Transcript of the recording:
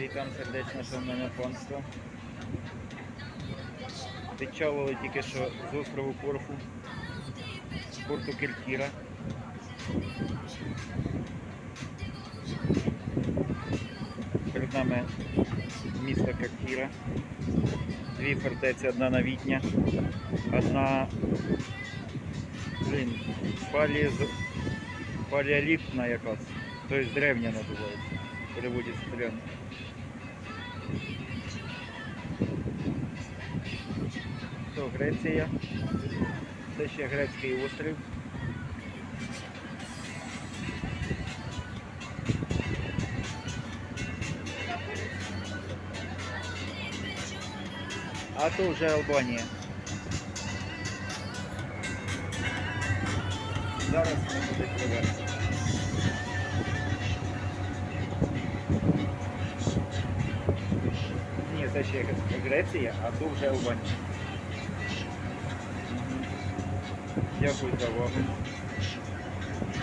Вітам сердечно, шановне панство. Відчалили тільки що з острову Корфу, з порту Кельтіра. Перед нами місто Кельтіра. Дві фортеці, одна новітня, одна блін, паліз... палеолітна якась, тобто древня називається. Переводиться прямо. То Греція. Це ще грецький острів. А то вже Албанія. Зараз ми туди пливемо. Це ще Греція, а то вже Албанія. Дякую за увагу.